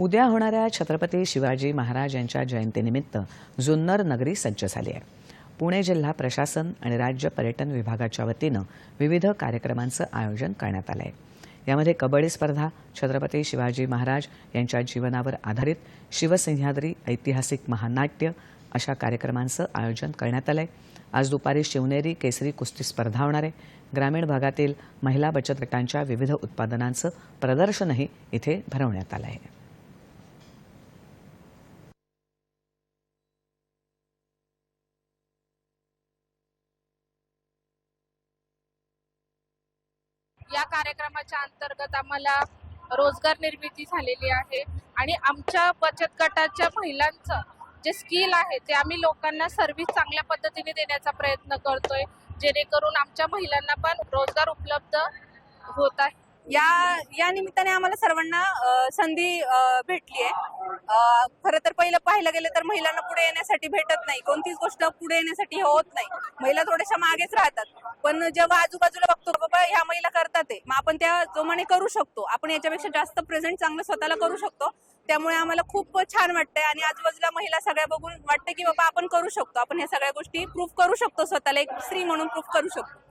उद्या होणाऱ्या छत्रपती शिवाजी महाराज यांच्या जयंतीनिमित्त जुन्नर नगरी सज्ज झाली आहे. पुणे जिल्हा प्रशासन आणि राज्य पर्यटन विभागाच्या वतीनं विविध कार्यक्रमांचं आयोजन करण्यात आलं आहे यामध्ये कबड्डी स्पर्धा छत्रपती शिवाजी महाराज यांच्या जीवनावर आधारित शिवसिंहाद्री ऐतिहासिक महानाट्य अशा कार्यक्रमांचं आयोजन करण्यात आलं आहे आज दुपारी शिवनेरी केसरी कुस्ती स्पर्धा होणार आहे. ग्रामीण भागातील महिला बचत गटांच्या विविध उत्पादनांचं प्रदर्शनही इथे भरवण्यात आलं आहे. या कार्यक्रमाच्या अंतर्गत आम्हाला रोजगार निर्मिती झालेली आहे. आणि आमच्या बचत गटाच्या महिलांचं जे स्किल आहे ते आम्ही लोकांना सर्व्हिस चांगल्या पद्धतीने देण्याचा प्रयत्न करतोय. जेणेकरून आमच्या महिलांना पण रोजगार उपलब्ध होत आहे. या या निमित्ताने आम्हाला सर्वांना संधी भेटली आहे खरं तर पहिलं पाहायला गेलं तर महिलांना पुढे येण्यासाठी भेटत नाही. कोणतीच गोष्ट पुढे येण्यासाठी होत नाही. महिला थोड्याशा मागेच राहतात. पण जेव्हा आजूबाजूला बघतो बाबा ह्या महिला करतात आहे मग आपण त्या जोमाने करू शकतो. आपण याच्यापेक्षा जास्त प्रेझेंट चांगलं स्वतःला करू शकतो. त्यामुळे आम्हाला खूप छान वाटतंय. आणि आजूबाजूला महिला सगळ्या बघून वाटतं की बाबा आपण करू शकतो. आपण ह्या सगळ्या गोष्टी प्रूफ करू शकतो. स्वतःला एक स्त्री म्हणून प्रूफ करू शकतो.